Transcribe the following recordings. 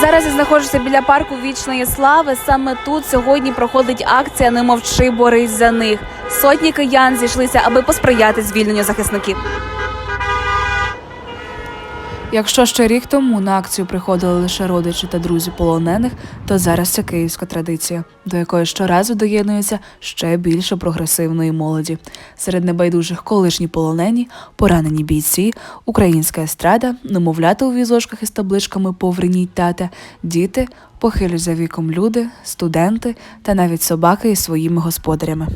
Зараз я знаходжуся біля парку вічної слави. Саме тут сьогодні проходить акція Не мовчи, борись за них. Сотні киян зійшлися, аби посприяти звільненню захисників. Якщо ще рік тому на акцію приходили лише родичі та друзі полонених, то зараз це київська традиція, до якої щоразу доєднується ще більше прогресивної молоді. Серед небайдужих колишні полонені, поранені бійці, українська естрада, немовлята у візочках із табличками «Поверніть тата», діти, похилі за віком люди, студенти та навіть собаки із своїми господарями.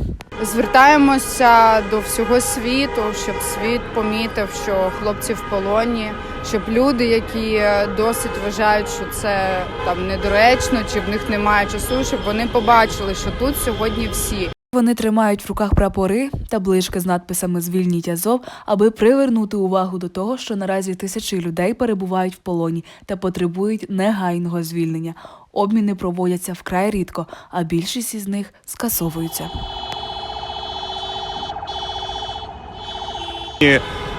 Звертаємося до всього світу, щоб світ помітив, що хлопці в полоні, щоб люди, які досить вважають, що це там недоречно, чи в них немає часу, щоб вони побачили, що тут сьогодні всі. Вони тримають в руках прапори, таблички з надписами Звільніть Азов, аби привернути увагу до того, що наразі тисячі людей перебувають в полоні та потребують негайного звільнення. Обміни проводяться вкрай рідко, а більшість із них скасовуються.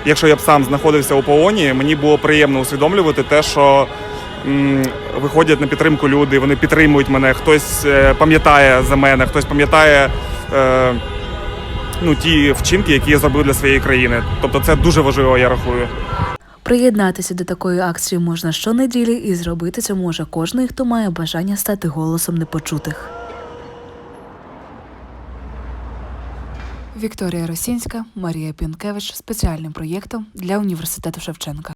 Якщо я б сам знаходився у полоні, мені було приємно усвідомлювати те, що м, виходять на підтримку люди, вони підтримують мене, хтось е, пам'ятає за мене, хтось пам'ятає е, ну, ті вчинки, які я зробив для своєї країни. Тобто це дуже важливо, я рахую. Приєднатися до такої акції можна щонеділі, і зробити це може кожен, хто має бажання стати голосом непочутих. Вікторія Росінська, Марія Пінкевич спеціальним проєктом для університету Шевченка.